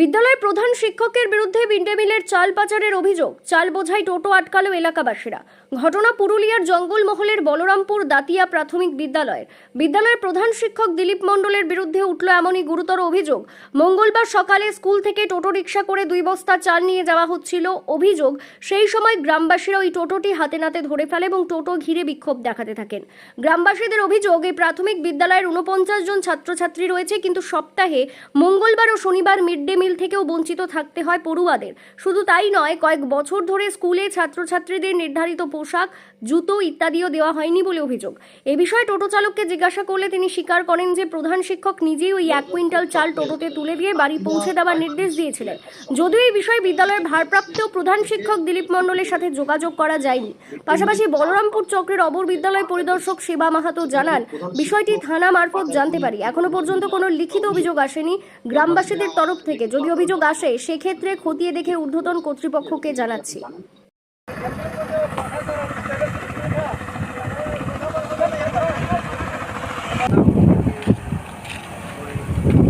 বিদ্যালয়ের প্রধান শিক্ষকের বিরুদ্ধে মিড ডে মিলের চাল পাচারের অভিযোগ। চাল বোঝাই টোটো আটকালো এলাকাবাসীরা। ঘটনা পুরুলিয়ার জঙ্গলমহলের বলরামপুর দাতিয়া প্রাথমিক বিদ্যালয়ের। বিদ্যালয়ের প্রধান শিক্ষক দিলীপ মণ্ডলের বিরুদ্ধে উঠল এমনই গুরুতর অভিযোগ। মঙ্গলবার সকালে স্কুল থেকে টোটো রিক্সা করে দুই বস্তা চাল নিয়ে যাওয়া হচ্ছিল। অভিযোগ, সেই সময় গ্রামবাসীরা ওই টোটোটি হাতে নাতে ধরে ফেলে এবং টোটো ঘিরে বিক্ষোভ দেখাতে থাকেন। গ্রামবাসীদের অভিযোগ, এই প্রাথমিক বিদ্যালয়ের উনপঞ্চাশ জন ছাত্রছাত্রী রয়েছে, কিন্তু সপ্তাহে মঙ্গলবার ও শনিবার মিড ডে মিল থেকেও বঞ্চিত থাকতে হয় পড়ুয়াদের। শুধু তাই নয়, কয়েক বছর ধরে স্কুলে ছাত্রছাত্রীদের নির্ধারিত পোশাক, জুতো ইত্যাদিও দেওয়া হয়নি বলে অভিযোগ। এ বিষয়ে টোটো চালককে জিজ্ঞাসা করলে তিনি স্বীকার করেন যে, প্রধান শিক্ষক নিজেই ওই এক কুইন্টাল চাল টোটোতে তুলে দিয়ে বাড়ি পৌঁছে দেওয়ার নির্দেশ দিয়েছিলেন। যদিও এই বিষয়ে বিদ্যালয়ের ভারপ্রাপ্ত প্রধান শিক্ষক দিলীপ মণ্ডলের সাথে যোগাযোগ করা যায়নি। পাশাপাশি বলরামপুর চক্রের অবর বিদ্যালয় পরিদর্শক সেবা মাহাতো জানান, বিষয়টি থানা মারফত জানতে পারি। এখনও পর্যন্ত কোনো লিখিত অভিযোগ আসেনি গ্রামবাসীদের তরফ থেকে। যদি অভিযোগ আসে সেক্ষেত্রে খতিয়ে দেখে ঊর্ধ্বতন কর্তৃপক্ষকে জানাচ্ছি।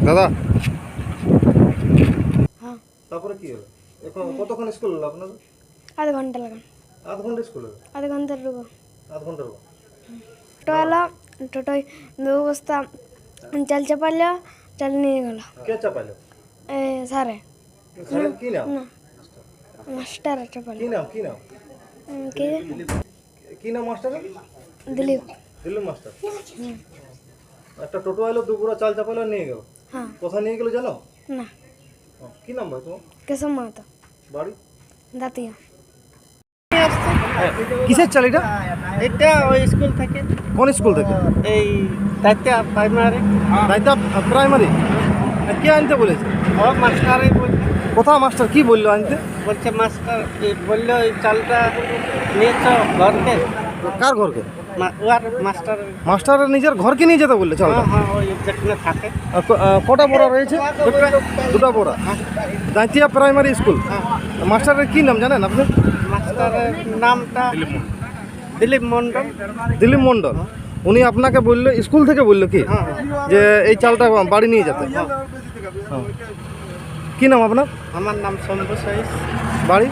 দাদা। তারপরে কি হলো? এখন কতক্ষণ স্কুল হলো আপনার? আধ ঘণ্টা লাগান আধ ঘণ্টা স্কুল হলো? আধ ঘণ্টার রুবো। আধ ঘণ্টার পর। টোটো এলো টোটোয় দু বস্তা চাল চাপাইলো চাল নিয়ে গেল। কে চাপাইলো? স্যারের কি নাম মাস্টার চাপাইলো কি নাম কি নাম কে? কি নাম মাস্টারের দিলীপ। দিল্লু মাস্টার? একটা টোটো এলো দুপুরা চাল চাপাইলো আর নিয়ে গেল। হ্যাঁ। কোথায় নিয়ে গেলো জানো? না। কি নাম ভাই তোমার? কেশব মাহাতো। বাড়ি? দাতিয়া। কিসের চাল এটা? এটা ওই স্কুল থেকে। কোন স্কুল থেকে? এই দায়িত্ব প্রাইমারি দায়িত্ব প্রাইমারি কে আনতে বলেছে? ও মাস্টারই বলছে। কোথা মাস্টার কি বলল আনতে? বলছে মাস্টার বলল এই চালটা নিয়ে চ ঘরকে? কার ঘরকে? মাস্টার। মাস্টার নিজের ঘরকে নিয়ে যেতে বললে চালটা? হ্যাঁ হ্যাঁ ওই যেখানে থাকে। কটা পড়া রয়েছে? দুটা। পড়া। দাঁতিয়া প্রাইমারি স্কুল। মাস্টারের কি নাম জানেন আপনি? মাস্টারের নামটা দিলীপ মণ্ডল। দিলীপ মণ্ডল। উনি আপনাকে বলল স্কুল থেকে বলল কি? যে এই চালটা বাড়ি নিয়ে যেতে। হ্যাঁ। কি নাম আপনার? আমার নাম শম্ভু বাড়ি?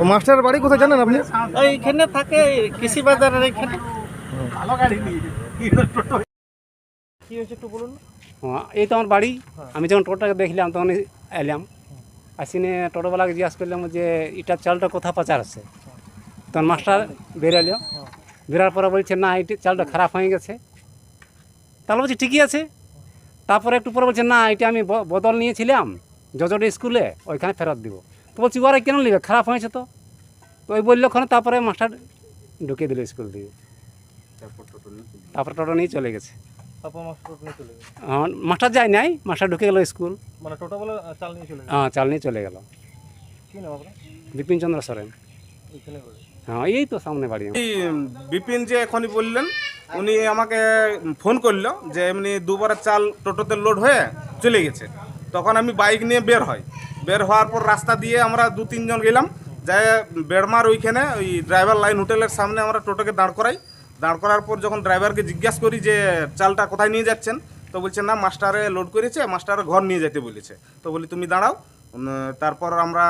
ও মাস্টারের বাড়ি কোথায় জানেন আপনি? ওইখানে থাকে কৃষি বাজারের এখানে কি হয়েছে একটু বলুন হ্যাঁ, এই তো আমার বাড়ি। আমি যখন টোটোটাকে দেখলাম তখন এলাম। আসিনে টোটোওয়ালাকে জিজ্ঞাসা করলাম যে এটা চালটা কোথা পাচার আছে তখন মাস্টার বেরালো বেরার পরে বলছে না এটি চালটা খারাপ হয়ে গেছে। তাহলে বলছি ঠিকই আছে। তারপরে একটু পরে বলছে না এটা আমি ব- বদল নিয়েছিলাম যজোটি স্কুলে ওইখানে ফেরত দিব। তো বলছি ওরা কেন নেবে? খারাপ হয়েছে তো। তো ওই বলল ওখানে তারপরে মাস্টার ঢুকিয়ে দিল স্কুল দিয়ে। তারপর টোটো নিয়ে চলে গেছে। হ্যাঁ, মাস্টার যায় নাই মাস্টার ঢুকে গেল স্কুল। মানে টোটো চাল নিয়ে চলে হ্যাঁ চাল নিয়ে চলে গেল। কি নাম বিপিন চন্দ্র সরেন। হ্যাঁ এই তো সামনে বাড়ি। বিপিন যে এখনই বললেন, উনি আমাকে ফোন করল যে এমনি দুবার চাল টোটোতে লোড হয়ে চলে গেছে। তখন আমি বাইক নিয়ে বের হই। বের হওয়ার পর রাস্তা দিয়ে আমরা দু, তিনজন গেলাম। যাই বেড়মার ওইখানে ওই ড্রাইভার লাইন হোটেলের সামনে আমরা টোটোকে দাঁড় করাই। দাঁড় করার পর যখন ড্রাইভারকে জিজ্ঞাসা করি যে চালটা কোথায় নিয়ে যাচ্ছেন, তো বলছে, না মাস্টারে লোড করেছে মাস্টারে ঘর নিয়ে যেতে বলেছে। তো বলি, তুমি দাঁড়াও। তারপর আমরা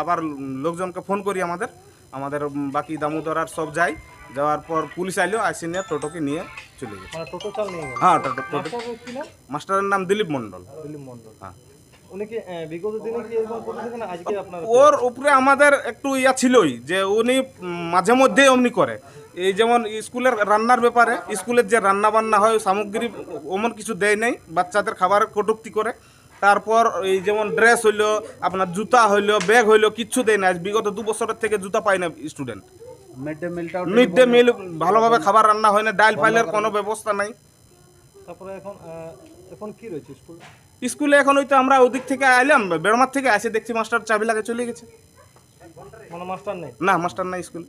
আবার লোকজনকে ফোন করি আমাদের। আমাদের বাকি দামোদর আর সব যাই। যাওয়ার পর পুলিশ আইলো আসি নিয়ে টোটোকে নিয়ে চলে গেছে। মানে টোটো চাল নিয়ে হ্যাঁ টোটো টোটো। মাস্টারের নাম দিলীপ মণ্ডল। দিলীপ মণ্ডল। হ্যাঁ। উনি কি আহ, বিগত দিনে কি এরকম করেছে না আজকে আপনার ওর উপরে আমাদের একটু ইয়া ছিলই যে উনি মাঝে মধ্যেই অমনি করে। এই যেমন স্কুলের রান্নার ব্যাপারে স্কুলের যে রান্না বান্না হয় সামগ্রী ওমন কিছু দেয় নাই বাচ্চাদের খাবারের কটুক্তি করে। তারপর এই যেমন ড্রেস হইল আপনার জুতা হইল ব্যাগ হইল কিচ্ছু দেয় না। বিগত দু বছরের থেকে জুতা পায় না স্টুডেন্ট মিড ডে মিলটা মিড ডে মিল ভালোভাবে খাবার রান্না হয় না ডাল ফাইলের কোনো ব্যবস্থা নাই। তারপরে এখন এখন কি রয়েছে স্কুল স্কুলে এখন ওই তো আমরা ওদিক থেকে আইলাম বেড়মার থেকে এসে দেখছি মাস্টার চাবি লাগে চলে গেছে। মানে মাস্টার নেই? না মাস্টার নাই স্কুল।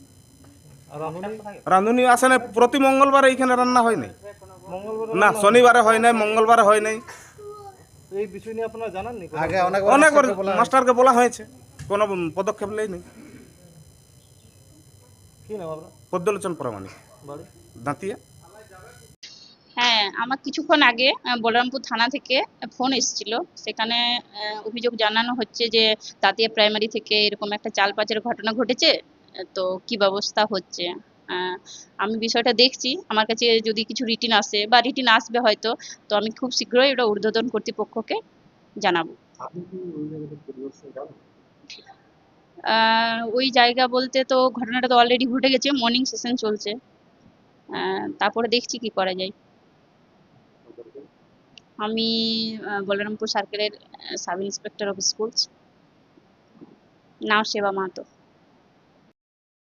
রাঁধুনি? আসে না প্রতি মঙ্গলবার এইখানে রান্না হয় নাই। না শনিবারে হয় নাই মঙ্গলবারে হয় নাই। এই বিষয় নিয়ে আপনারা জানাননি? আগে অনেক অনেক মাস্টারকে বলা হয়েছে। কোনো পদক্ষেপ নেই নাই কি নাম আপনার? পদ্মলোচন প্রামাণিক। বাড়ি? দাঁতিয়া। হ্যাঁ আমার কিছুক্ষণ আগে বলরামপুর থানা থেকে ফোন এসেছিল। সেখানে অভিযোগ জানানো হচ্ছে যে তাতিয়া প্রাইমারি থেকে এরকম একটা চাল পাচারের ঘটনা ঘটেছে। তো কি ব্যবস্থা হচ্ছে? আমি বিষয়টা দেখছি। আমার কাছে যদি কিছু রিটিন আসে বা রিটিন আসবে হয়তো তো আমি খুব শীঘ্রই ওটা ঊর্ধ্বতন কর্তৃপক্ষকে জানাব। ওই জায়গা বলতে তো ঘটনাটা তো অলরেডি ঘটে গেছে মর্নিং সেশন চলছে। তারপরে দেখছি কি করা যায়। আমি বলরামপুর সার্কেলের সাব ইন্সপেক্টর অফ স্কুলস নাও সেবা মাহাতো।